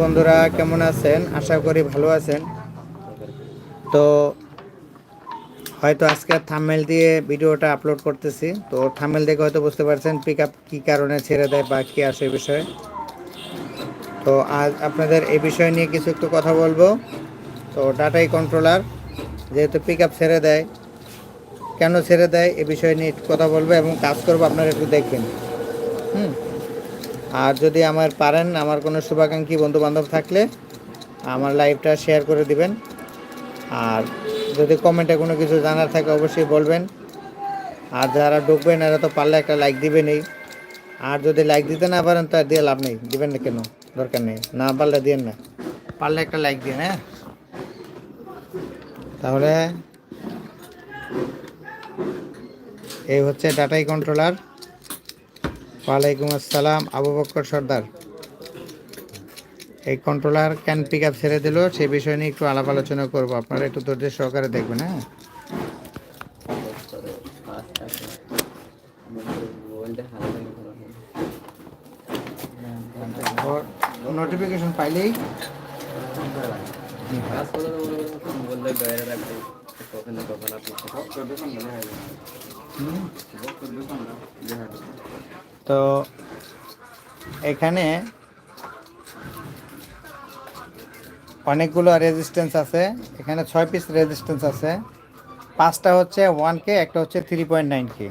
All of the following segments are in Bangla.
বন্ধুরা, কেমন আছেন? আশা করি ভালো আছেন। তো হয়তো আজকে থামেল দিয়ে ভিডিওটা আপলোড করতেছি। তো থামেল দেখে হয়তো বুঝতে পারছেন পিক আপ কী কারণে ছেড়ে দেয় বা কী আসে বিষয়ে। তো আজ আপনাদের এই বিষয় নিয়ে কিছু একটু কথা বলব। তো ডাটাই কন্ট্রোলার যেহেতু পিক আপ ছেড়ে দেয়, কেন ছেড়ে দেয় এ বিষয় নিয়ে কথা বলব এবং কাজ করব, আপনারা একটু দেখবেন হুম? আর যদি আমার পারেন আমার কোনো শুভাকাঙ্ক্ষী বন্ধু বান্ধব থাকলে আমার লাইভটা শেয়ার করে দিবেন। আর যদি কমেন্টে কোনো কিছু জানার থাকে অবশ্যই বলবেন। আর যারা ঢুকবেন, এরা তো পারলে একটা লাইক দিবেনই। আর যদি লাইক দিতে না পারেন তো আর দিয়ে লাভ নেই। দিবেন না কেন? দরকার নেই। না পারলে দিয়েন না। পারলে একটা লাইক দিন হ্যাঁ? তাহলে এই হচ্ছে ডাটাই কন্ট্রোলার ওয়ালাইকুম আসসালাম, আবু বক্কর সর্দার। এই কন্ট্রোলার ক্যান পিক আপ ছেড়ে দিল সেই বিষয় নিয়ে একটু আলাপ আলোচনা করব। আপনারা একটু ধৈর্য সহকারে দেখবেন হ্যাঁ? নোটিফিকেশন পাইলেই তো এখানে অনেকগুলো রেজিস্ট্যান্স আছে। এখানে ছয় পিস রেজিস্ট্যান্স আছে। পাঁচটা হচ্ছে ওয়ান কে একটা হচ্ছে থ্রি পয়েন্ট নাইন কে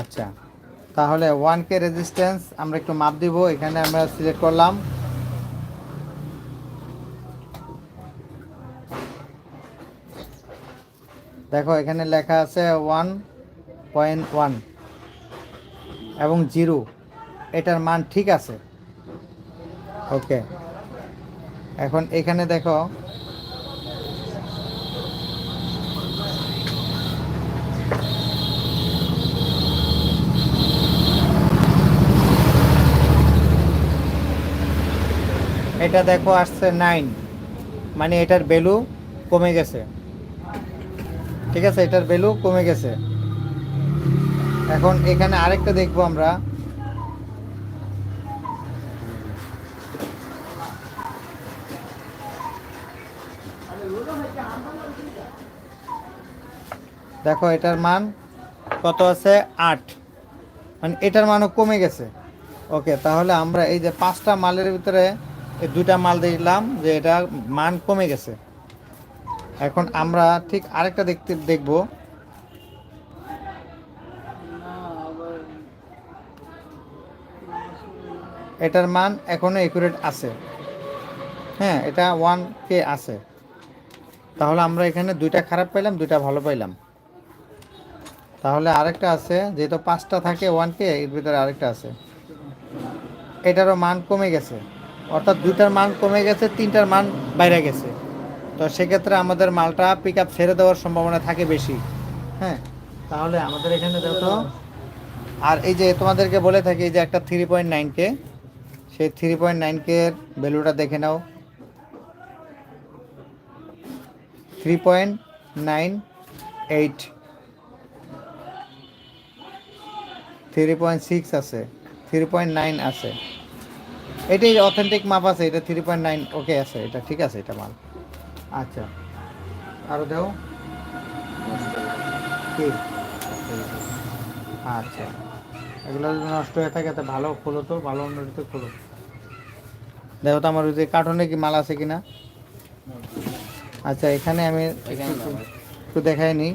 আচ্ছা তাহলে ওয়ান কে রেজিস্ট্যান্স আমরা একটু মাপ দিব। এখানে আমরা সিলেক্ট করলাম। দেখো, এখানে লেখা আছে ওয়ান পয়েন্ট ওয়ান এবং জিরো এটার মান ঠিক আছে। ওকে। এখন এখানে দেখো, এটা দেখো আসছে নাইন মানে এটার ভ্যালু কমে গেছে। ঠিক আছে, এটার ভ্যালু কমে গেছে। এখন এখানে আরেকটা দেখব আমরা। দেখো, এটার মান কত আছে? আট। মানে এটার মানও কমে গেছে। ওকে, তাহলে আমরা এই যে পাঁচটা মালের ভিতরে দুইটা মাল দেখলাম যে এটা মান কমে গেছে। এখন আমরা ঠিক আরেকটা দেখতে, দেখব। এটার মান এখনও একুরেট আছে। হ্যাঁ এটা ওয়ান কে আছে। তাহলে আমরা এখানে দুইটা খারাপ পাইলাম, দুইটা ভালো পাইলাম। তাহলে আরেকটা আছে, যেহেতু পাঁচটা থাকে ওয়ান কে এর ভিতরে আরেকটা আছে। এটারও মান কমে গেছে। অর্থাৎ দুইটার মান কমে গেছে, তিনটার মান বাইরে গেছে। তো সেক্ষেত্রে আমাদের মালটা পিক আপ ছেড়ে দেওয়ার সম্ভাবনা থাকে বেশি। হ্যাঁ তাহলে আমাদের এখানে দেখো আর এই যে তোমাদেরকে বলে থাকি যে একটা থ্রি পয়েন্ট নাইন কে সেই থ্রি পয়েন্ট নাইন কে এর ভ্যালুটা দেখে নাও। Three point nine eight three point six আছে থ্রি পয়েন্ট নাইন আছে। এটাই অথেন্টিক মাপ আছে, এটা থ্রি পয়েন্ট নাইন ওকে আছে, এটা ঠিক আছে, এটা মাল। আচ্ছা। আরও দেও। কি? আচ্ছা। এগুলো যদি নষ্ট হয়ে থাকে তো ভালো খোলো তো ভালো অন্যটিতে খোলো। দেখো তো আমার ওই যে কার্টনে কি মাল আছে কিনা? আচ্ছা এখানে আমি একটু একটু দেখাই নিই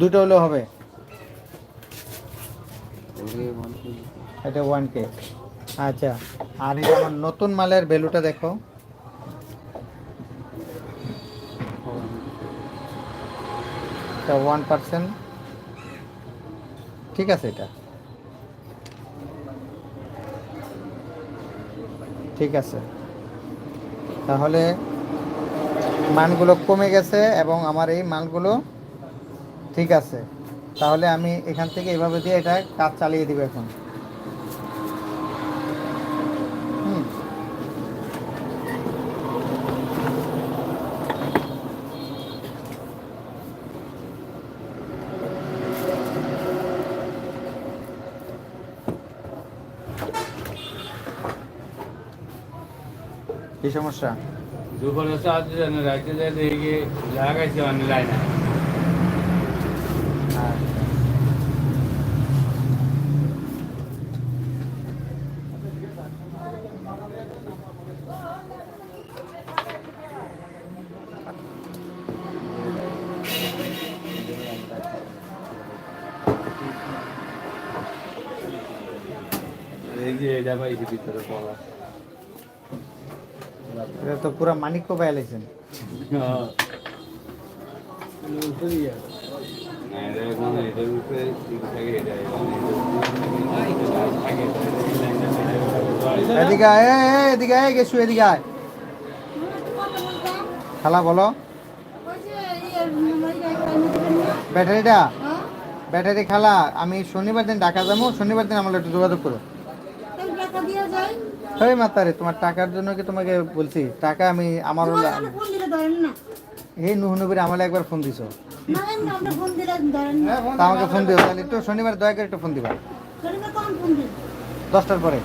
দুটো হলেও হবে। এটা ওয়ান কে আচ্ছা। আর এই আমার নতুন মালের ভ্যালুটা দেখো। ওয়ান পার্সেন্ট ঠিক আছে এটা। ঠিক আছে। তাহলে মানগুলো কমে গেছে এবং আমার এই মানগুলো ঠিক আছে। তাহলে আমি এখান থেকে এভাবে দিয়ে এটা কাজ চালিয়ে দিব এখন। কি সমস্যা? দুপুরে চার্জ জানে রাখতে যায় দেখি লাগাইছে অনেক লাইন। এই যে এটা পাইছি ভিতরে পড়া। তো পুরো মানিক এটা এদিকে এদিকে এদিকে আয়। খালা, বলো। ব্যাটারিটা? ব্যাটারি খালা, আমি শনিবার দিন ঢাকা যাব, শনিবার দিন আমার একটু যোগাযোগ করো। ওই মাতারে তোমার টাকার জন্য কি তোমাকে বলছি? টাকা আমি আমার এই নুহ নবীর আমার একবার ফোন দিছো। তা আমাকে ফোন দিও তাহলে একটু শনিবার দয়া করে একটু ফোন দিবা। দশটার পরে।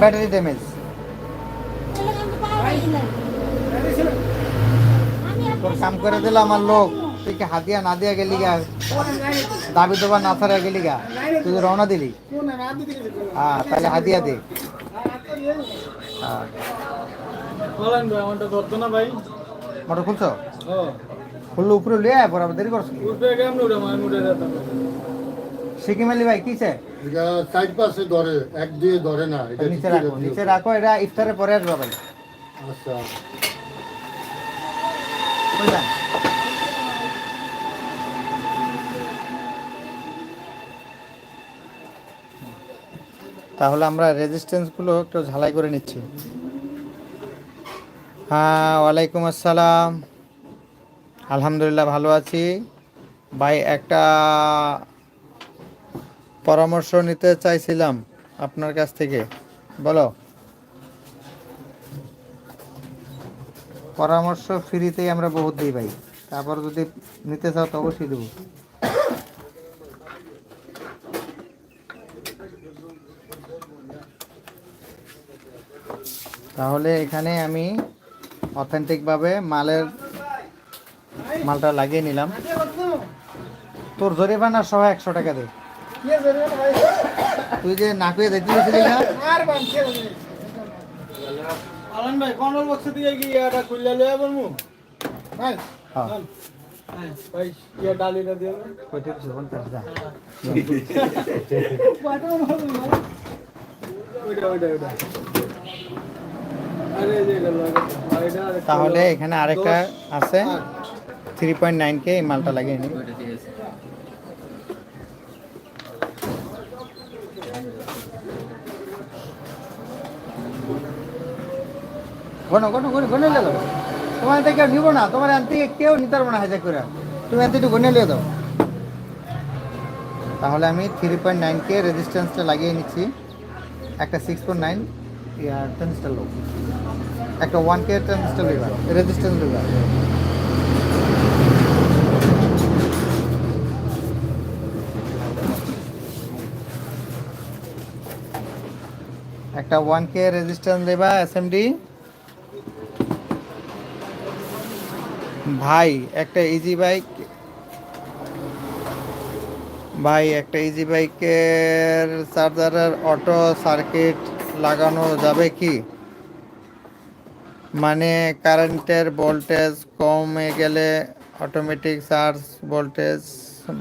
Battery damage. তোর কাম করে দিল আমার লোক। তুই কি হাতিয়া না দিয়া গেলি গা। দাবি দেবা না ছাড়া গেলি গা। তুই রওনা দিলি? হ্যাঁ তাহলে হাতিয়া দে। হ্যাঁ মোটর খুলছো? খুললো উপরে লিয়ে আয় বরাবর দেরি করছ কি? উঠবে কেমন উঠে উঠে যেতাম। সিকিম আলী ভাই কিছে এটা সাইড পাশে ধরে এক দিয়ে ধরে না এটা নিচে রাখো নিচে রাখো এটা ইফতারের পরে আসবে ভাই। আচ্ছা। তাহলে আমরা রেজিস্ট্যান্সগুলো একটু ঝালাই করে নিচ্ছি। হ্যাঁ ওয়ালাইকুম আসসালাম। আলহামদুলিল্লাহ ভালো আছি। ভাই, একটা পরামর্শ নিতে চাইছিলাম আপনার কাছ থেকে। বলো। পরামর্শ ফ্রিতেই আমরা বহুত দিই ভাই। তারপর যদি নিতে চাও তো অবশ্যই দেবো। তাহলে এখানে আমি অথেন্টিকভাবে মালের মালটা লাগিয়ে নিলাম। তোর জরিমানা সহ একশো টাকা দে। তুই যে নাকুয়ে দেখতে গেছিলি না? আলান ভাই কন্ট্রোল বক্স দিয়ে কি এটা খুললে লয়ে বলমু হ্যাঁ। হ্যাঁ ভাই ইয়া ডালিটা দিয়ে কইতে দিছো, কোন কাজ যা। ওইটা ওইটা ওইটা আরে এই যে এটা লাগা এটা আরেকটা তাহলে এখানে আরেকটা আছে। থ্রি পয়েন্ট নাইন কে এই মালটা লাগিয়ে তোমার কেউ নিব না তোমার আনতে কেউ নিতে পারব না হাজার করে। তুমি একটু গনে লিয়ে দাও। তাহলে আমি থ্রি পয়েন্ট নাইন কে রেজিস্ট্যান্সটা লাগিয়ে নিচ্ছি। একটা সিক্স পয়েন্ট নাইন লোক একটা ওয়ান কে ট্রান্সটার লিভার রেজিস্ট্যান্স লিভার একটা ওয়ান কে রেজিস্ট্যান্স লিভার এসএমডি ভাই, একটা ইজি বাইক ভাই, একটা ইজি বাইকের চার্জারের অটো সার্কিট লাগানো যাবে কি? মানে কারেন্টের ভোল্টেজ কমে গেলে অটোমেটিক চার্জ ভোল্টেজ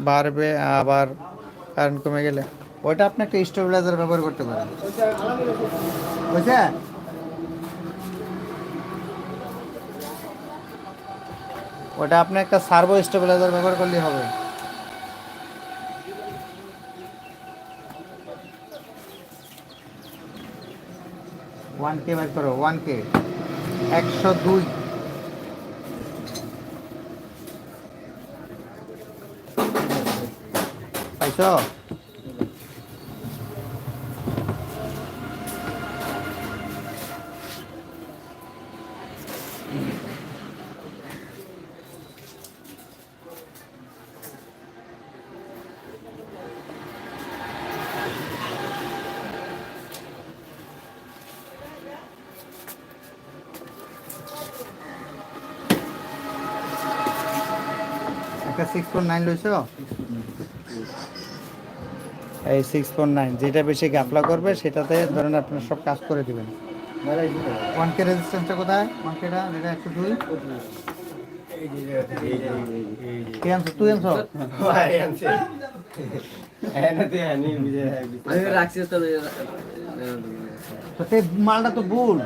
বাড়বে, আবার কারেন্ট কমে গেলে। ওইটা আপনি একটা স্টেবিলাইজার ব্যবহার করতে পারেন। বুঝছে? ওটা আপনি একটা সার্ভো স্টেবিলাইজার ব্যবহার করলেই হবে। ওয়ান কে বের করো ওয়ান কে একশো দুই। পাইছো? একটা সিক্স ফোর নাইন লইছো? এই সিক্স ফোর নাইন যেটা বেশি গাফলা করবে সেটাতে ধরেন আপনার সব কাজ করে দিবেন। ওয়ান কে রেজিস্ট্যান্সটা কোথায়? ওয়ান কেটা একশো দুই। মালটা তো ভুল।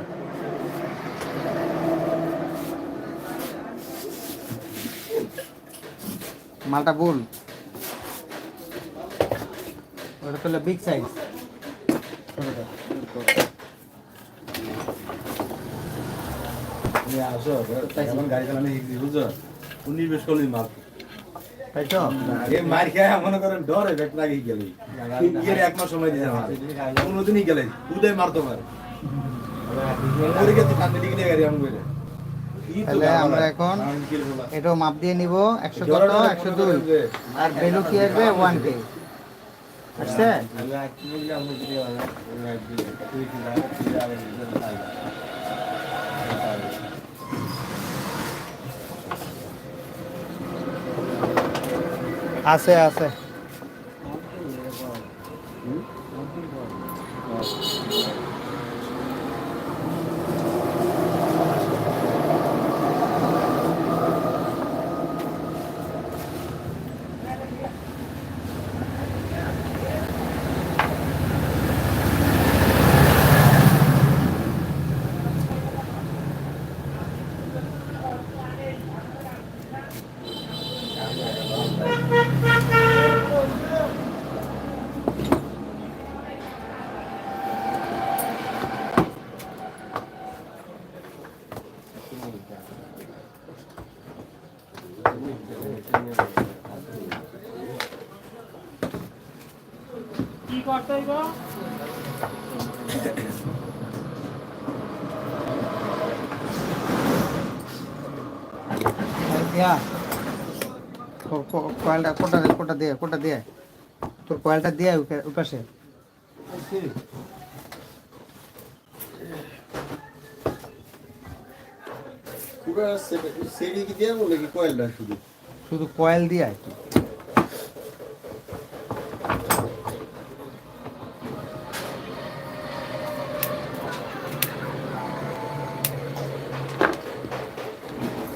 মালটা ভুল ওটা তো বিগ সাইজ মারতো মার তাহলে আমরা এখন এটাও মাপ দিয়ে নিব একশো কত একশো দুই। আর ভ্যালু কি আসবে? ওয়ান কে আসছে? আছে আছে। কো- কো- কয়েলটা কোটা দে কোটা দিয়ে কোটা দিয়ে তোর কয়েলটা দিয়ে ওই পাশে পুরো সেডি বলে কি কয়েলটা শুধু? শুধু কয়েল দিয়ে আয় তুই।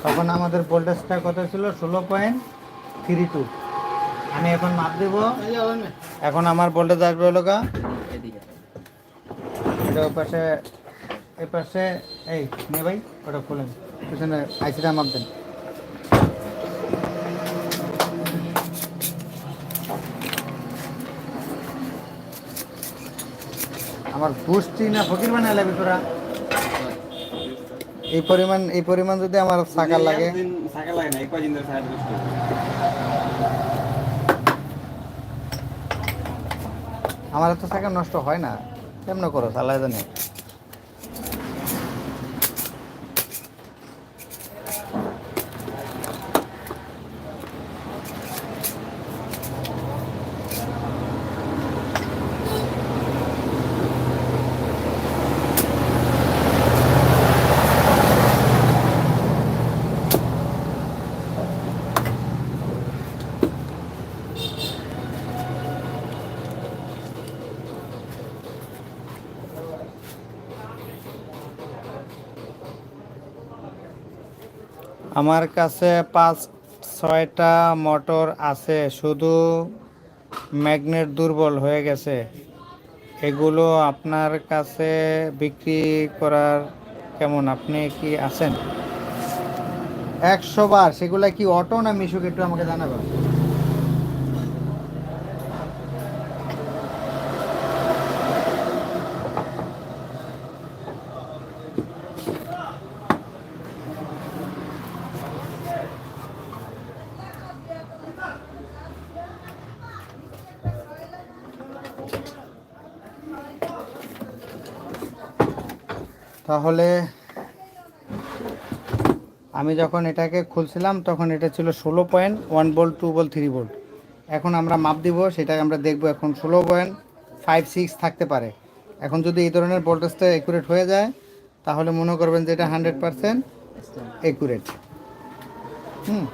তখন আমাদের ভোল্টেজটা কত ছিল? ষোলো পয়েন্ট থ্রি টু আমি এখন মাপ দেব। এখন আমার ভোল্টেজ আসবে হলো গা। এটা পাশে এই পাশে, এই, নে ভাই, ওটা খুলেন। পিছনে আইসিটা মাপ দেন। আমার গোষ্ঠী না ফকির বানায় লাগবে তোরা? এই পরিমাণ এই পরিমাণ যদি আমার সাকার লাগে। সাকার লাগে না এক কদিন ধরে সাকার আমার তো সাকার নষ্ট হয় না। কেমন করো আল্লাহ জানে। আমার কাছে পাঁচ, ছয়টা মোটর আছে, শুধু ম্যাগনেট দুর্বল হয়ে গেছে। এগুলো আপনার কাছে বিক্রি করার কেমন? আপনি কি আছেন? একশো বার। সেগুলো কি অটো না মিশুক? একটু আমাকে জানাবেন। তাহলে আমি যখন এটাকে খুলছিলাম, তখন এটা ছিল ষোলো point one volt two volt three volt এখন আমরা মাপ দিব সেটা আমরা দেখব এখন ষোলো পয়েন্ট ফাইভ সিক্স থাকতে পারে। এখন যদি এই ধরনের ভোল্টেজটা অ্যাকুরেট হয়ে যায়, তাহলে মনে করবেন যে এটা হান্ড্রেড পারসেন্ট একুরেট হুম।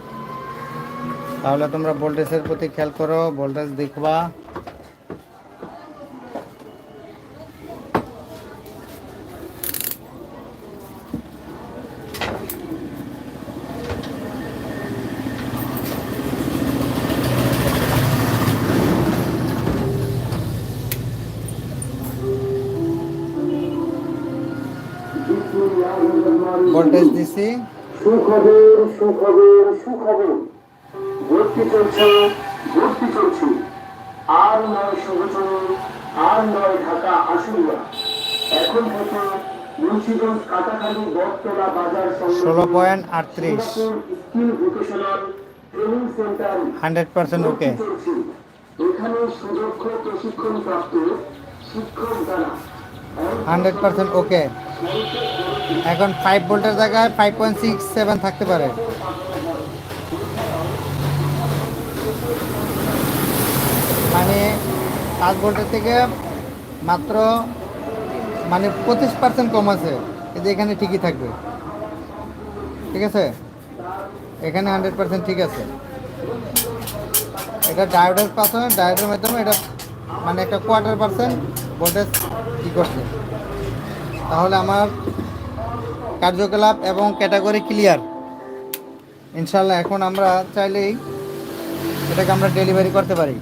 তাহলে তোমরা ভোল্টেজের প্রতি খেয়াল করো ভোল্টেজ দেখবা। ভোল্টেজ সুখবর সুখবর সুখবর। ভর্তি চলছে ভর্তি চলছে। আর নয় সংগঠন আর নয় ঢাকা আশুলিয়া। এখন থেকে মুন্সিগঞ্জ কাটাখালী বটতলা বাজার ষোলো পয়েন্ট আটত্রিশ। Skill vocational training centre hundred percent okay. এখানে সুদক্ষ প্রশিক্ষণ প্রাপ্ত শিক্ষক দ্বারা হান্ড্রেড পার্সেন্ট ওকে। এখন ফাইভ ভোল্টের জায়গায় ফাইভ পয়েন্ট সিক্স সেভেন থাকতে পারে। মানে পাঁচ ভোল্টের থেকে মাত্র মানে পঁচিশ পার্সেন্ট কম আছে। কিন্তু এখানে ঠিকই থাকবে। ঠিক আছে? এখানে হান্ড্রেড পার্সেন্ট ঠিক আছে। এটা ডায়োডের পাশে ডায়োডের মাধ্যমে এটা মানে একটা কোয়ার্টার পার্সেন্ট ভোল্টেজ কী করছে? তাহলে আমার কার্যকলাপ এবং ক্যাটাগরি ক্লিয়ার। ইনশাল্লাহ এখন আমরা চাইলেই এটাকে আমরা ডেলিভারি করতে পারি।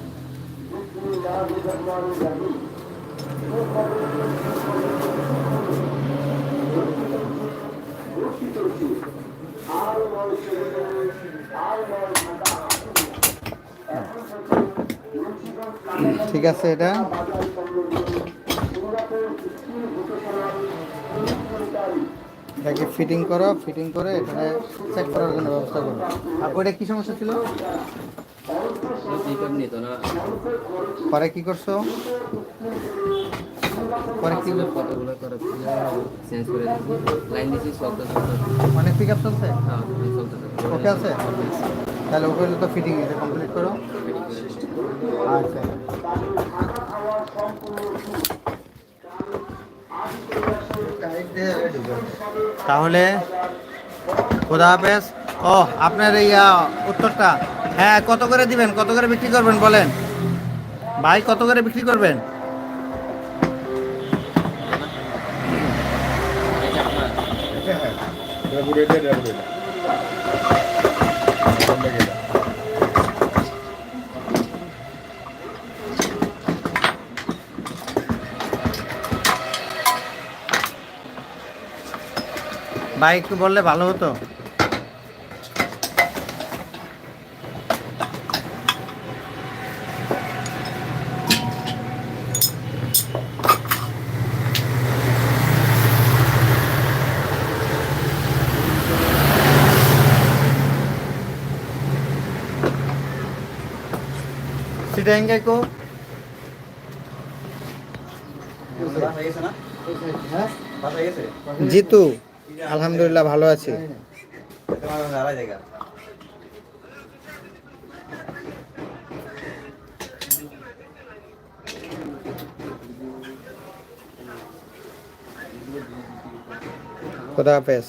ঠিক আছে এটা। এটাকে ফিটিং করো ফিটিং করে এখানে চেক করার জন্য ব্যবস্থা করো। আর ওইটা কি সমস্যা ছিল? পরে কি করছ? পরে কি করে চেঞ্জ করে লাইন সবটা সবটা অনেক পিক আপ চলছে? হ্যাঁ ওকে আছে? তাহলে ওকে তো ফিটিং কমপ্লিট করো। আচ্ছা। তাহলে খোদা হাফেজ। ও, আপনার এই উত্তরটা। হ্যাঁ কত করে দিবেন? কত করে বিক্রি করবেন বলেন? ভাই, কত করে বিক্রি করবেন এটা এটা এটা এটা ভাই একটু বললে ভালো হতো। হয়ে আলহামদুলিল্লাহ ভালো আছি। খুদা হাফেজ।